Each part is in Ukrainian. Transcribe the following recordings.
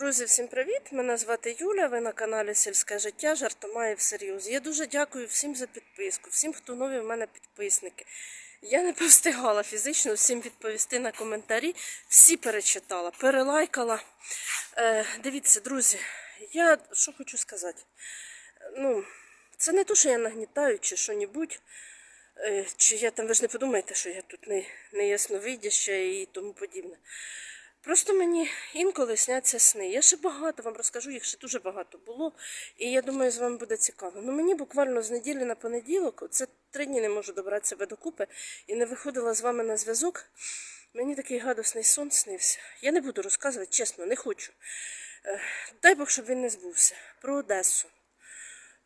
Друзі, всім привіт! Мене звати Юля. Ви на каналі Сільське життя жартома і всерйоз. Я дуже дякую всім за підписку, всім, хто нові в мене підписники. Я не повстигала фізично всім відповісти на коментарі. Всі перечитала, перелайкала. Е, дивіться, друзі, я що хочу сказати. Ну, це не то, що я нагнітаю чи що-небудь. Е, Чи я там, ви ж не подумайте, що я тут не, не ясновидяща і тому подібне. Просто мені інколи сняться сни. Я ще багато вам розкажу, їх ще дуже багато було. І я думаю, з вами буде цікаво. Ну мені буквально з неділі на понеділок, це три дні не можу добрати себе докупи і не виходила з вами на зв'язок. Мені такий гадосний сон снився. Я не буду розказувати, чесно, не хочу. Е, Дай Бог, щоб він не збувся. Про Одесу.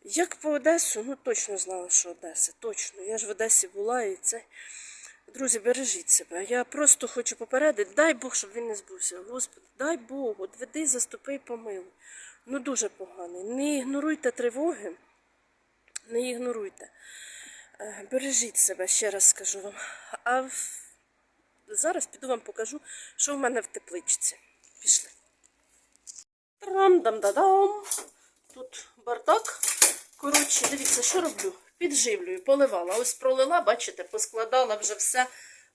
Як по Одесу, ну точно знала, що Одеса, точно. Я ж в Одесі була і це. Друзі, бережіть себе. Я просто хочу попередити, дай Бог, щоб він не збувся. Господи, дай Бог, веди, заступи і помилуй. Ну дуже поганий. Не ігноруйте тривоги, не ігноруйте. Е, Бережіть себе, ще раз скажу вам. А в... зараз піду вам покажу, що в мене в тепличці. Пішли. Трам-дам-да-дам. Тут бардак. Коротше, дивіться, що роблю. Підживлюю, поливала. Ось пролила, бачите, поскладала вже все,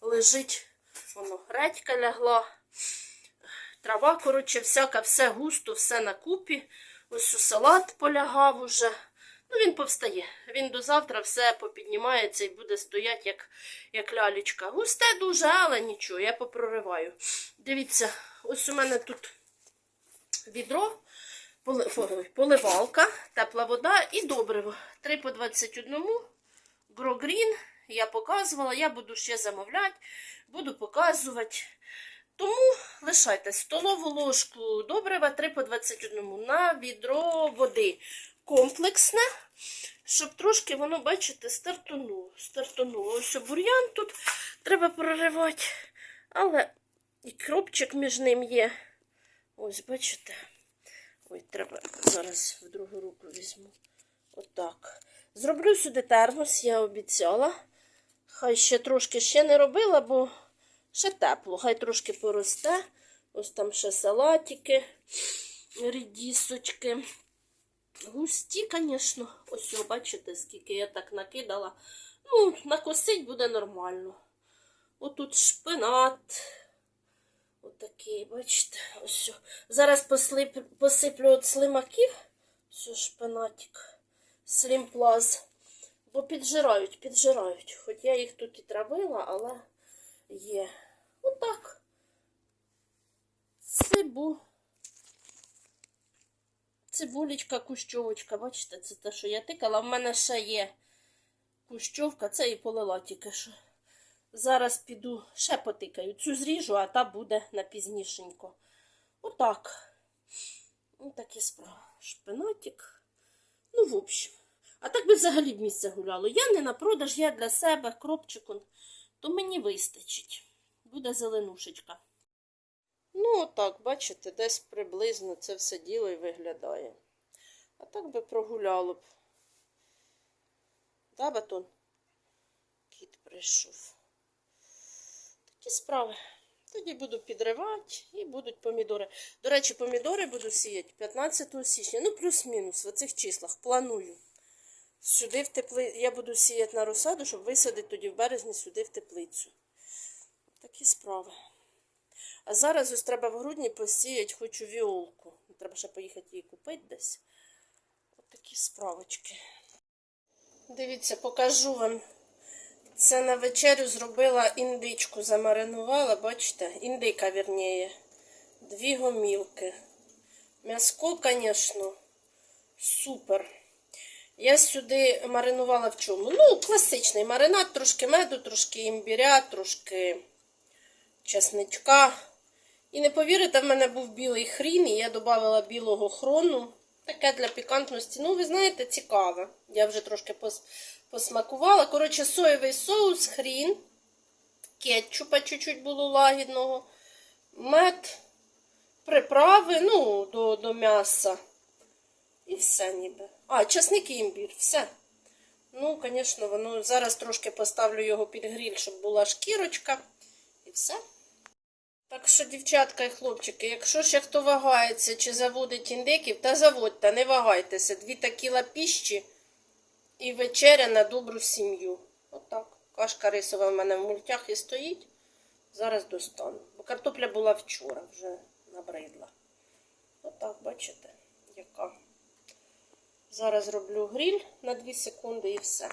лежить. Воно редька лягла. Трава, коротше, всяка, все густо, все на купі. Ось у салат полягав уже. Ну, він повстає. Він до завтра все попіднімається і буде стояти, як, як лялечка. Густе дуже, але нічого, я попрориваю. Дивіться, ось у мене тут відро, поливалка, тепла вода і добриво. 3 по 21. Грогрін. Я показувала, я буду ще замовляти, буду показувати. Тому лишайте столову ложку добрива 3 по 21 на відро води комплексне, щоб трошки воно, бачите, стартонуло. стартонуло. Ось бур'ян тут треба проривати, але і кропчик між ним є. Ось, бачите. Ой, треба зараз в другу руку візьму. Отак. Зроблю сюди термос, я обіцяла. Хай ще трошки ще не робила, бо ще тепло. Хай трошки поросте. Ось там ще салатики, рідісочки. Густі, звісно. Ось, о, бачите, скільки я так накидала. Ну, накосить буде нормально. Отут шпинат. Отакий, бачите, ось. Зараз послип, посиплю от слимаків. Все, шпинатик. Слімплаз. Бо піджирають, піджирають. Хоч я їх тут і травила, але є. Отак. Цибу. Цибулечка, кущовочка. Бачите, це те, що я тикала. В мене ще є кущовка, це і полила тільки що. Зараз піду ще потикаю. Цю зріжу, а та буде на пізнішенько. Отак. Ось такі справи. Шпинатик. Ну, в общем. А так би взагалі б місце гуляло. Я не на продаж, я для себе кропчиком, то мені вистачить. Буде зеленушечка. Ну, отак, бачите, десь приблизно це все діло і виглядає. А так би прогуляло б. Да, батон? Кіт прийшов. Такі справи. Тоді буду підривати і будуть помідори. До речі, помідори буду сіяти 15 січня. Ну, плюс-мінус в оцих числах. Планую. Сюди в тепли... Я буду сіяти на розсаду, щоб висадити тоді в березні сюди в теплицю. Такі справи. А зараз ось треба в грудні посіяти хочу віолку. Треба ще поїхати її купити десь. Ось такі справочки. Дивіться, покажу вам. Це на вечерю зробила індичку, замаринувала, бачите, індика, вірніє. Дві гомілки. М'яско, звісно, супер. Я сюди маринувала в чому? Ну, класичний маринад, трошки меду, трошки імбіря, трошки чесничка. І не повірите, в мене був білий хрін, і я додавала білого хрону. Таке для пікантності. Ну, ви знаєте, цікаве. Я вже трошки. Посмакувала. Коротше, соєвий соус, хрін, кетчупа чуть-чуть було лагідного, мед, приправи, ну, до, до м'яса. І все ніби. А, часник і імбір, все. Ну, звісно, воно зараз трошки поставлю його під гріль, щоб була шкірочка. І все. Так що, дівчатка і хлопчики, якщо ще хто вагається чи заводить індиків, та заводьте, не вагайтеся. Дві такі лапіщі і вечеря на добру сім'ю. Отак. Кашка рисова в мене в мультях і стоїть. Зараз достану. Бо картопля була вчора, вже набридла. Отак, бачите, яка. Зараз роблю гріль на 2 секунди і все.